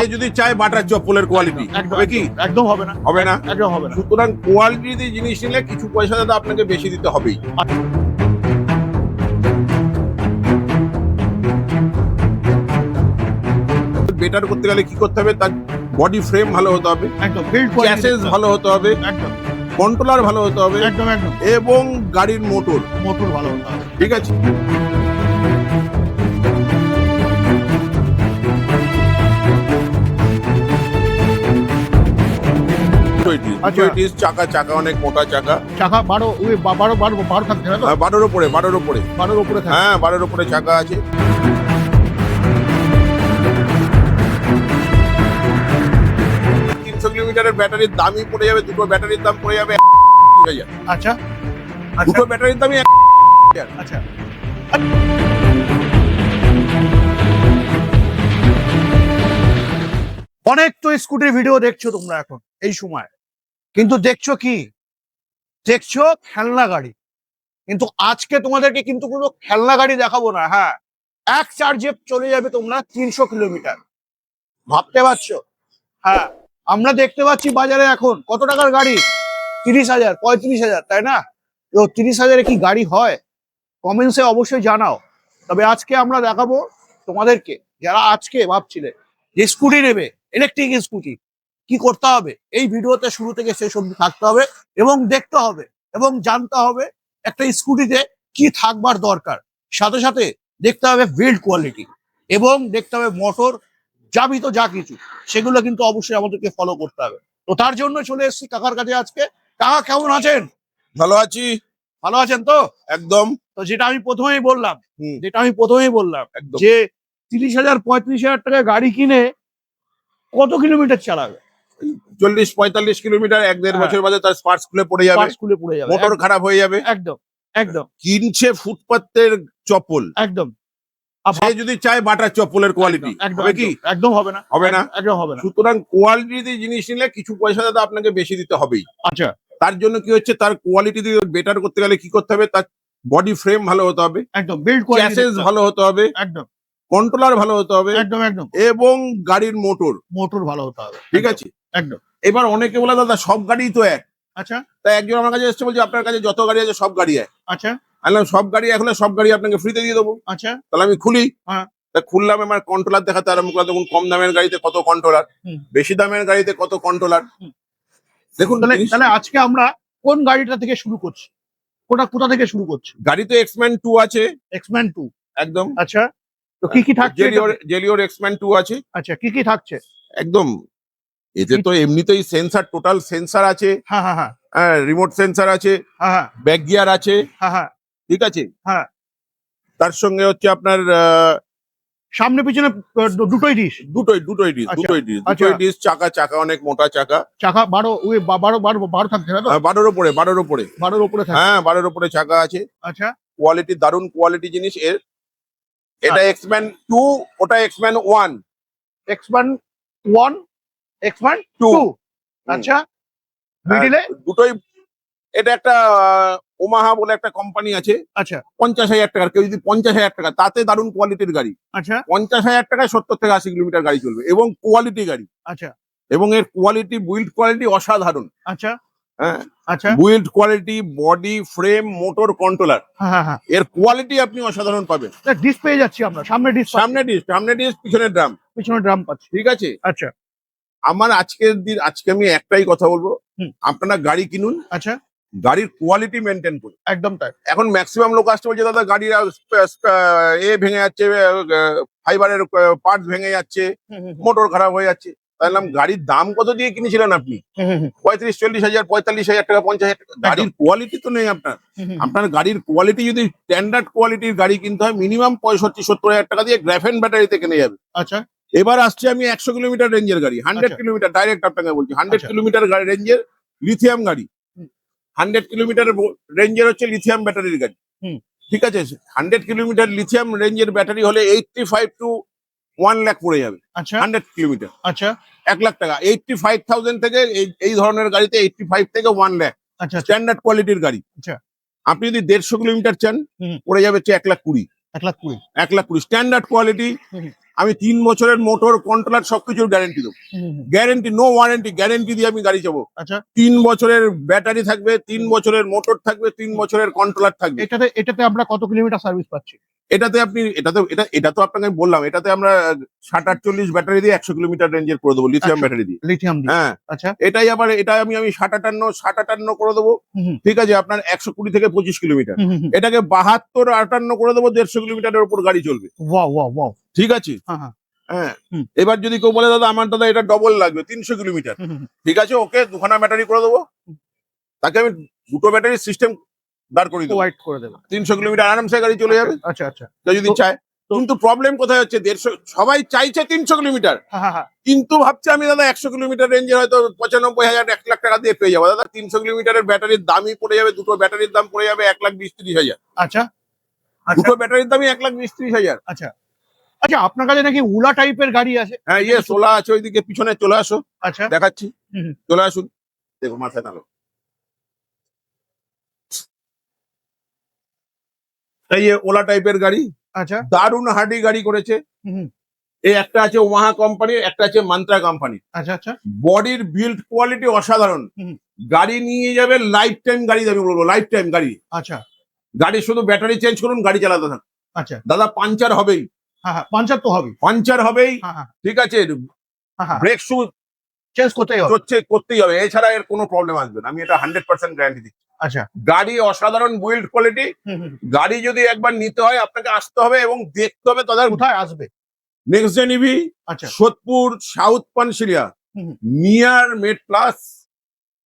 এ যদি চায় butter চপ্পলের quality একদম হবে কি? একদম হবে না। হবে না? একদম হবে না। সুতরাং কোয়ালিটি জিনিস নিলে কিছু পয়সা দাদা আপনাকে বেশি দিতে হবেই। বেটার করতে গেলে কি করতে হবে? তার বডি ফ্রেম ভালো হতে হবে। একদম চ্যাসেস ভালো হতে হবে। একদম। কন্ট্রোলার ভালো হতে হবে। একদম একদম। এবং গাড়ির মোটর মোটর ভালো হতে হবে। ঠিক আছে? আচ্ছা। চাকা চাকা অনেক মোটা চাকা। চাকা বারো ওই বারো বারো বারো থাকছে না তো? হ্যাঁ, বারোর ওপরে বারোর ওপরে বারোর উপরে হ্যাঁ বারোর ওপরে চাকা আছে। তিনশো কিলোমিটারের ব্যাটারির দামই পড়ে যাবে দুটো ব্যাটারির দাম পড়ে যাবে আচ্ছা। আচ্ছা। দুটো ব্যাটারির দামই আচ্ছা। অনেক তো স্কুটির ভিডিও দেখছ তোমরা এখন এই সময়। কিন্তু দেখছ কি? দেখছ? খেলনা গাড়ি। কিন্তু আজকে তোমাদেরকে কিন্তু কোনো খেলনা গাড়ি দেখাবো না হ্যাঁ। এক চার্জে চলে যাবে তোমরা তিনশো কিলোমিটার। ভাবতে পারছ? হ্যাঁ। আমরা দেখতে পাচ্ছি বাজারে এখন কত টাকার গাড়ি? তিরিশ হাজার, পঁয়ত্রিশ হাজার, তাই না? তো তিরিশ হাজারে কি গাড়ি হয়? কমেন্টসে অবশ্যই জানাও। তবে আজকে আমরা দেখাবো তোমাদেরকে, যারা আজকে ভাবছিলে যে স্কুটি নেবে ইলেকট্রিক স্কুটি কি করতে হবে? এই ভিডিওতে শুরু থেকে শেষ অবধি থাকতে হবে এবং দেখতে হবে এবং জানতে হবে একটা স্কুটিতে কি থাকবার দরকার। সাথে সাথে দেখতে হবে বিল্ড কোয়ালিটি এবং দেখতে হবে মোটর যাবি তো যা কিছু সেগুলো কিন্তু অবশ্যই আমাদেরকে ফলো করতে হবে। তো তার জন্য চলে এসেছি কাকার কাছে আজকে। কাকা কেমন আছেন? ভালো আছি। ভালো আছেন তো? একদম। তো যেটা আমি প্রথমেই বললাম যেটা আমি প্রথমেই বললাম যে তিরিশ হাজার পঁয়ত্রিশ হাজার টাকা গাড়ি কিনে কত কিলোমিটার চালাবে? চল্লিশ পঁয়তাল্লিশ কিলোমিটার এক দেড় হ্যাঁ। বছর বাদে তার স্পার্টস খুলে পড়ে যাবে। স্কুলে পড়ে যাবে। মোটর খারাপ হয়ে যাবে। একদম একদম। কিনছে ফুটপাতের চপ্পল। একদম। সে যদি চায় বাটার চপ্পলের কোয়ালিটি হবে কি? একদম, হবে না। হবে না? একদম হবে না। সুতরাং কোয়ালিটি জিনিস নিলে কিছু পয়সা দাদা আপনাকে বেশি দিতে হবেই। আচ্ছা। তার জন্য কি হচ্ছে? তার কোয়ালিটি বেটার করতে গেলে কি করতে হবে? তার বডি ফ্রেম ভালো হতে হবে। একদম বিল্ড চ্যাসেস ভালো হতে হবে। একদম। কন্ট্রোলার ভালো হতে হবে। একদম একদম। এবং গাড়ির মোটর মোটর ভালো হতে হবে। ঠিক আছে? একদম। এবার অনেকে বলে দাদা সব গাড়ি তো এক। আচ্ছা। তাই একজন আমার কাছে এসছে বলছে আপনার কাছে যত গাড়ি আছে সব গাড়ি এক। আচ্ছা। আমি সব গাড়ি হলে সব গাড়ি আপনাকে ফ্রিতে দিয়ে দেবো। আচ্ছা। তাহলে আমি খুলি। হ্যাঁ। তা খুললাম আমার কন্ট্রোলার দেখাতে আরম্ভ করলাম দেখুন কম দামের গাড়িতে কত কন্ট্রোলার বেশি দামের গাড়িতে কত কন্ট্রোলার দেখুন তাহলে আজকে আমরা কোন গাড়িটা থেকে শুরু করছি? কোটা কোথা থেকে শুরু করছি? গাড়ি তো এক্সম্যান টু আছে। এক্সম্যান টু একদম। আচ্ছা। তো কি কি থাকছে জেলিওর এটাতে? জেলিওর এক্সম্যান টু আছে। আচ্ছা কি কি থাকছে? একদম। এতে তো এমনিতেই সেন্সার টোটাল সেন্সার আছে। হ্যাঁ হ্যাঁ হ্যাঁ। রিমোট সেন্সার আছে হ্যাঁ হ্যাঁ। ব্যাক গিয়ার আছে হ্যাঁ হ্যাঁ। ঠিক আছে? হ্যাঁ। তার সঙ্গে হচ্ছে আপনার সামনে পিছনে দুটোই ডিশ দুটোই দুটোই ডিস আচ্ছা, দুটোই ডিস আচ্ছা। দুটোই ডিস চাকা চাকা অনেক মোটা চাকা। চাকা বারো ওই বারো বারো বারো থাকছে না বারোর ওপরে বারোর ওপরে বারোর উপরে হ্যাঁ বারোর ওপরে চাকা আছে। আচ্ছা। কোয়ালিটি দারুণ কোয়ালিটি জিনিস এর। এটা এক্সম্যান টু ওটা এক্সম্যান ওয়ান এক্সপ্যান ওয়ান এক্সপ্যান টু টু আচ্ছা মিডিলে দুটোই এটা একটা ওমাহা বলে একটা কোম্পানি আছে। আচ্ছা। পঞ্চাশ হাজার টাকার কেউ যদি পঞ্চাশ হাজার টাকা তাতে দারুণ কোয়ালিটির গাড়ি। আচ্ছা। পঞ্চাশ হাজার টাকায় সত্তর থেকে আশি কিলোমিটার গাড়ি চলবে এবং কোয়ালিটি গাড়ি। আচ্ছা। এবং এর কোয়ালিটি বিল্ড কোয়ালিটি অসাধারণ। আচ্ছা। হ্যাঁ? আচ্ছা। Build quality body frame motor controller হ্যাঁ হ্যাঁ হ্যাঁ। এর কোয়ালিটি আপনি অসাধারণ পাবেন। ডিস পেয়ে যাচ্ছি আমরা সামনে ডিস সামনে ডিস সামনে ডিস পিছনে ড্রাম পিছনে ড্রাম পাচ্ছি। ঠিক আছে? আচ্ছা। আমার আজকের দিন আজকে আমি একটাই কথা বলব। আপনারা গাড়ি কিনুন। আচ্ছা। গাড়ির কোয়ালিটি মেনটেন করুন। একদম তাই। এখন ম্যাক্সিমাম লোক আসতে বলছে দাদা গাড়ির এ ভেঙে যাচ্ছে ফাইবারের পার্টস ভেঙে যাচ্ছে মোটর খারাপ হয়ে যাচ্ছে। তাহলে গাড়ির দাম কত দিয়ে কিনেছিলেন আপনি? পঁয়ত্রিশ চল্লিশ হাজার পঁয়তাল্লিশ হাজার টাকা পঞ্চাশ হাজার টাকা। গাড়ির কোয়ালিটি তো নেই আপনার। আপনার গাড়ির কোয়ালিটি যদি স্ট্যান্ডার্ড কোয়ালিটির গাড়ি কিনতে হয় মিনিমাম পঁয়ষট্টি সত্তর হাজার টাকা দিয়ে গ্রাফেন ব্যাটারিতে কিনে যাবে। আচ্ছা। এবার আসছে আমি একশো কিলোমিটার রেঞ্জের গাড়ি হান্ড্রেড আচ্ছা। কিলোমিটার ডাইরেক্ট আপনাকে বলছি হান্ড্রেড আচ্ছা। কিলোমিটার রেঞ্জের লিথিয়াম গাড়ি। হান্ড্রেড কিলোমিটার রেঞ্জের হচ্ছে লিথিয়াম ব্যাটারির গাড়ি। ঠিক আছে? হান্ড্রেড কিলোমিটার লিথিয়াম রেঞ্জের ব্যাটারি হলে eighty five to one lakh পড়ে যাবে। আচ্ছা। Hundred kilometre. আচ্ছা। এক লাখ টাকা। এইটটি ফাইভ থাউজেন্ড থেকে এই ধরনের গাড়িতে এইটটি ফাইভ থেকে ওয়ান লাখ আচ্ছা আচ্ছা। স্ট্যান্ডার্ড কোয়ালিটির গাড়ি। আচ্ছা। আপনি যদি দেড়শো কিলোমিটার চান পড়ে যাবে হচ্ছে এক লাখ কুড়ি। এক লাখ কুড়ি। এক লাখ কুড়ি। Standard quality. আমি তিন বছরের মোটর কন্ট্রোলার সবকিছুর গ্যারেন্টি দেবো। গ্যারেন্টি নো ওয়ারেন্টি গ্যারেন্টি দিয়ে আমি গাড়ি যাব আচ্ছা। তিন বছরের ব্যাটারি থাকবে তিন বছরের মোটর থাকবে তিন বছরের কন্ট্রোলার থাকবে। এটাতে এটাতে আমরা কত কিলোমিটার সার্ভিস পাচ্ছি? এটাতে আপনি এটাতে এটা এটা তো আপনাকে আমি বললাম এটাতে আমরা ষাট আটচল্লিশ ব্যাটারি দিয়ে একশো কিলোমিটার রেঞ্জের করে দেবো লিথিয়াম ব্যাটারি দিয়ে। লিথিয়াম হ্যাঁ। আচ্ছা। এটাই আবার এটা আমি আমি ষাট আটান্ন ষাট আটান্ন করে দেবো। ঠিক আছে আপনার একশো কুড়ি থেকে পঁচিশ কিলোমিটার। এটাকে বাহাত্তর আটান্ন করে দেবো দেড়শো কিলোমিটারের উপর গাড়ি চলবে। ওয়াও ওয়াও ওয়াও ঠিক আছে? হ্যাঁ হ্যাঁ। হ্যাঁ। এবার যদি কেউ বলে দাদা আমার দাদা এটা ডবল লাগবে তিনশো কিলোমিটার। ঠিক আছে ওকে দুখানা ব্যাটারি করে দেবো। তাকে আমি দুটো ব্যাটারি সিস্টেম দাঁড় করিয়ে দেবো। প্রোভাইড করে দেবে। তিনশো কিলোমিটার আরামসে গাড়ি চলে যাবে। আচ্ছা আচ্ছা। যদি চায়। কিন্তু প্রবলেম কোথায় হচ্ছে? দেড়শো সবাই চাইছে তিনশো কিলোমিটার। হ্যাঁ কিন্তু ভাবছে আমি দাদা একশো কিলোমিটার রেঞ্জে হয়তো পঁচানব্বই হাজার এক লাখ টাকা দিয়ে পেয়ে যাব। দাদা তিনশো কিলোমিটারের ব্যাটারির দামই পড়ে যাবে দুটো ব্যাটারির দাম পড়ে যাবে এক লাখ বিশ ত্রিশ হাজার। আচ্ছা। আচ্ছা দুটো ব্যাটারির দামই এক লাখ বিশ ত্রিশ হাজার। আচ্ছা। আচ্ছা আপনার কাছে নাকি উলা টাইপের গাড়ি আছে? হ্যাঁ ইয়ে সোলা আছে ওইদিকে পিছনে চলে আসো। আচ্ছা। দেখাচ্ছি। চলে আসুন। দেখো মাথায় নালো এই ওলা টাইপের গাড়ি আচ্ছা। দারুণ হার্ডি গাড়ি করেছে। এই একটা আছে ওমাহা কোম্পানি একটা আছে মান্ত্রা কোম্পানি আচ্ছা আচ্ছা। বডির বিল্ড কোয়ালিটি অসাধারণ। গাড়ি নিয়ে যাবে লাইফ টাইম গাড়ি আমি বলব লাইফ টাইম গাড়ি। আচ্ছা। গাড়ি শুধু ব্যাটারি চেঞ্জ করুন গাড়ি চালাতে থাকুন। আচ্ছা। দাদা পাঞ্চার হবেই। পাঞ্চার তো হবে পাঞ্চার হবেই। হ্যাঁ হ্যাঁ। ঠিক আছে হ্যাঁ হ্যাঁ। ব্রেক শু চেঞ্জ করতেই হবে। হচ্ছে করতেই হবে। এছাড়া এর কোনো প্রবলেম আসবে না। আমি এটা হান্ড্রেড পার্সেন্ট গ্যারান্টি দিচ্ছি। আচ্ছা। গাড়ি অসাধারণ বিল্ড কোয়ালিটি। গাড়ি যদি একবার নিতে হয় আপনাকে আসতে হবে এবং দেখতে হবে তাদের কোথায় আসবে? নেক্সট জেন ইভি আচ্ছা। Sodepur south hmm. Near Med Plus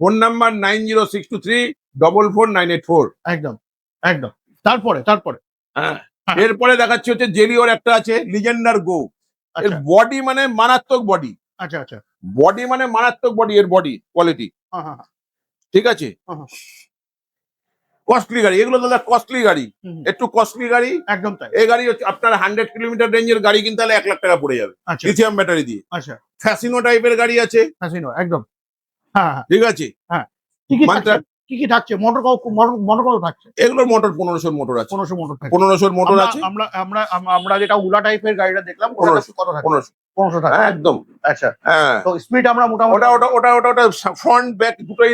phone number nine zero six two three double four nine eight four একদম একদম। তারপরে তারপরে। হ্যাঁ। এরপরে দেখাচ্ছি হচ্ছে জেলিওর একটা আছে লিজেন্ডার গো এর আচ্ছা। বডি মানে মারাত্মক বডি আচ্ছা আচ্ছা। বডি মানে মারাত্মক বডি এর বডি কোয়ালিটি হ্যাঁ হ্যাঁ হ্যাঁ। ঠিক আছে? হ্যাঁ, হ্যাঁ। কস্টলি গাড়ি। এগুলো দাদা কস্টলি গাড়ি। একটু কস্টলি গাড়ি। একদম তাই। এই গাড়ি হচ্ছে আপনার হান্ড্রেড কিলোমিটার রেঞ্জের গাড়ি কিনতে হলে এক লাখ টাকা পড়ে যাবে। আচ্ছা। লিথিয়াম ব্যাটারি দিয়ে। আচ্ছা। ফ্যাসিনো টাইপের গাড়ি আছে। ফ্যাসিনো একদম। হ্যাঁ হ্যাঁ। ঠিক আছে? কি কি কি থাকছে? মোটর মোটর কত থাকছে? এগুলোর মোটর পনেরোশোর মোটর আছে। পনেরোশো মোটর পনেরোশোর মোটর আছে। আমরা আমরা আমরা যেটা উলা টাইপের গাড়িটা দেখলাম পনেরোশো। কত থাকে পনেরোশো। পনেরোশো টাকা হ্যাঁ একদম। আচ্ছা। হ্যাঁ। তো স্পিড আমরা মোটামুটি ওটা ওটা ওটা ওটা ওটা ফ্রন্ট ব্যাক দুটোই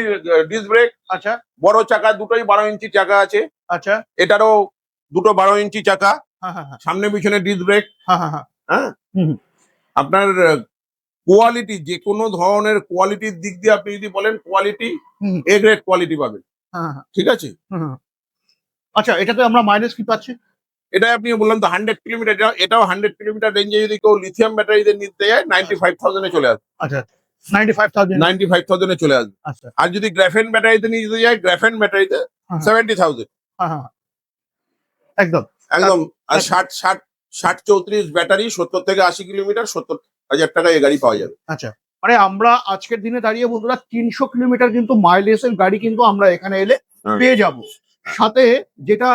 ডিস ব্রেক আচ্ছা। বড় চাকা দুটোই বারো ইঞ্চি চাকা আছে। আচ্ছা। এটারও দুটো বারো ইঞ্চি চাকা। হ্যাঁ হ্যাঁ হ্যাঁ। সামনে পিছনে ডিস ব্রেক হ্যাঁ হ্যাঁ হ্যাঁ। হ্যাঁ। হুম, হুম। আপনার কোয়ালিটি যে কোনো ধরনের কোয়ালিটির দিক দিয়ে আপনি যদি বলেন কোয়ালিটি। এ গ্রেড কোয়ালিটি পাবেন। হ্যাঁ হ্যাঁ। ঠিক আছে। আচ্ছা এটাতে আমরা মাইলেজ কি পাচ্ছি? এটা আপনি বললাম তো হান্ড্রেড কিলোমিটার এটাও হান্ড্রেড কিলোমিটার রেঞ্জে যদি কেউ লিথিয়াম ব্যাটারিতে নিতে যায় নাইনটি ফাইভ থাউজেন্ডে চলে আসবে। আচ্ছা ninety five thousand ninety five থাউজেন্ডে চলে আসবে। আচ্ছা। আর যদি গ্রাফেন ব্যাটারিতে নিয়ে যেতে যায় গ্রাফেন ব্যাটারিতে। সেভেন্টি থাউজেন্ড একদম। একদম আর আচ্ছা। ষাট ষাট ষাট চৌত্রিশ ব্যাটারি সত্তর থেকে আশি কিলোমিটার সত্তর হাজার টাকা এই গাড়ি পাওয়া যাবে। আচ্ছা মানে আমরা আজকের দিনে দাঁড়িয়ে বন্ধুরা তিনশো কিলোমিটার কিন্তু মাইলেজের গাড়ি কিন্তু আমরা এখানে এলে হ্যাঁ। পেয়ে যাব। সাথে যেটা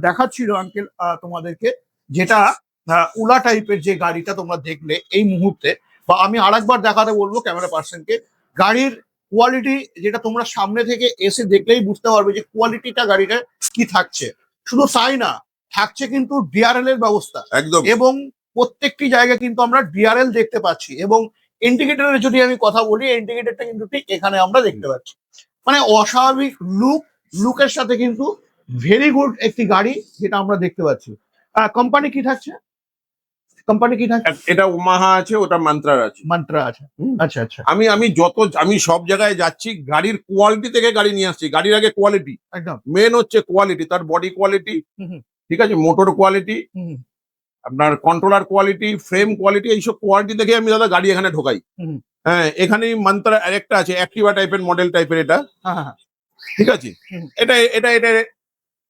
দেখাচ্ছিল আঙ্কেল তোমাদেরকে যেটা উলা টাইপের যে গাড়িটা তোমরা দেখলে এই মুহূর্তে বা আমি আরেকবার দেখাতে বলব ক্যামেরা পার্সনকে গাড়ির কোয়ালিটি যেটা তোমরা সামনে থেকে এসে দেখলেই বুঝতে পারবে যে কোয়ালিটিটা গাড়িটা কি থাকছে। শুধু তাই না থাকছে কিন্তু ডিআরএল এর ব্যবস্থা। একদম। এবং প্রত্যেকটি জায়গায় কিন্তু আমরা ডিআরএল দেখতে পাচ্ছি এবং ইন্ডিকেটরের যদি আমি কথা বলি ইন্ডিকেটরটা কিন্তু ঠিক এখানে আমরা দেখতে পাচ্ছি। মানে অস্বাভাবিক লুক লুকের সাথে কিন্তু ভেরি গুড একটি গাড়ি যেটা আমরা দেখতে পাচ্ছি। কোম্পানি কি থাকছে? কোম্পানি কি থাকছে? এটা ওমাহা আছে ওটা মান্ত্রার আছে। মান্ত্রা আছে। আচ্ছা আচ্ছা। আমি আমি যত আমি সব জায়গায় যাচ্ছি গাড়ির কোয়ালিটি থেকে গাড়ি নিয়ে আসছি। গাড়ির আগে কোয়ালিটি একদম। মেন হচ্ছে কোয়ালিটি তার বডি কোয়ালিটি ঠিক আছে? মোটর কোয়ালিটি আপনার কন্ট্রোলার কোয়ালিটি ফ্রেম কোয়ালিটি এইসব কোয়ালিটি দেখে আমি দাদা গাড়ি এখানে ঢোকাই। হ্যাঁ এখানেই মান্ত্রা আরেকটা আছে অ্যাক্টিভা টাইপের মডেল টাইপের এটা। হ্যাঁ হ্যাঁ ঠিক আছে? এটা এটা এটা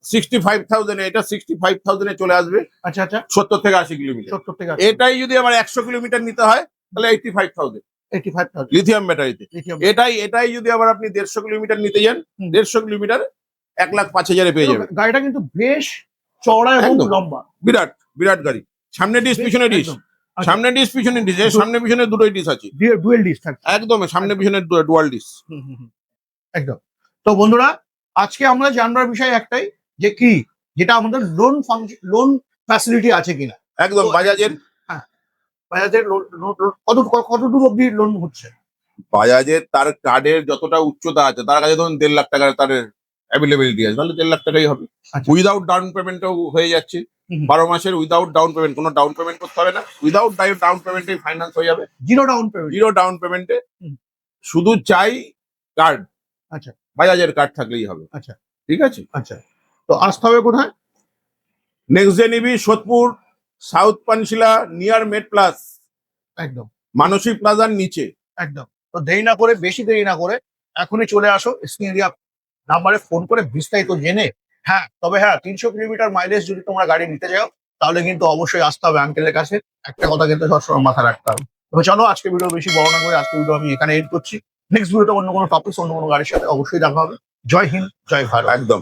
সিক্সটি ফাইভ থাউজেন্ড এটা সিক্সটি ফাইভ থাউজেন্ডে চলে আসবে। আচ্ছা আচ্ছা। সত্তর থেকে আশি কিলোমিটার। সত্তর থেকে এটাই যদি আবার একশো কিলোমিটার নিতে হয় তাহলে eighty five thousand eighty five thousand lithium ব্যাটারিতে এটাই এটাই যদি আবার আপনি দেড়শো কিলোমিটার নিতে যান দেড়শো কিলোমিটার এক লাখ পাঁচ হাজারে পেয়ে যাবেন। গাড়িটা কিন্তু বেশ চওড়া এবং লম্বা। বিরাট। বিরাট গাড়ি সামনে ডিস পিছনে ডিস। আচ্ছা। সামনে ডিস পিছনে ডিস এর সামনে পিছনে দুটোই ডিস আছে ডুয়েল ডিস থাকছে একদম সামনে পিছনে ডুয়াল ডিস। একদম তো বন্ধুরা আজকে আমরা জানবার বিষয় একটাই যে কি যেটা আমাদের লোন ফাংশন লোন ফ্যাসিলিটি আছে কিনা একদম বাজাজের হ্যাঁ। বাজাজের কত কত দূর অব্দি লোন হচ্ছে বাজাজের তার কার্ডের যতটা উচ্চতা আছে তার কাছে ধরুন দেড় লাখ টাকার তার অ্যাভেলেবিলিটি আছে তাহলে দেড় লাখ টাকাই হবে আচ্ছা। উইদাউট ডাউন পেমেন্টও হয়ে যাচ্ছে। বারো মাসের উইদাউট ডাউন পেমেন্ট কোনো ডাউন পেমেন্ট করতে হবে না। উইদাউট ডাউন পেমেন্টে ফাইন্যান্স হয়ে যাবে। Zero down payment zero down পেমেন্টে। শুধু চাই কার্ড আচ্ছা। বাজাজের কার্ড থাকলেই হবে। আচ্ছা। ঠিক আছে? আচ্ছা। তো আসতে হবে কোথায়? নেক্সট ডে নিবি Sodepur south Panshila near Med Plus একদম। মানসী প্লাজার নিচে। একদম। তো দেরি না করে বেশি দেরি না করে এখনই চলে আসো স্ক্রিন এরিয়া নাম্বারে ফোন করে বিস্তারিত জেনে হ্যাঁ তবে হ্যাঁ তিনশো কিলোমিটার মাইলেজ যদি তোমরা গাড়ি নিতে যাও তাহলে কিন্তু অবশ্যই আসতে হবে আঙ্কেলের কাছে। একটা কথা কিন্তু সবসময় মাথায় রাখতে হবে। তবে চলো, আজকে ভিডিও বেশি বড় না করে আজকে ভিডিও আমি এখানে এড করছি। নেক্সট ভিডিওতে অন্য কোনো টপিক অন্য কোনো গাড়ির সাথে অবশ্যই দেখা হবে। জয় হিন্দ, জয় ভারত। একদম।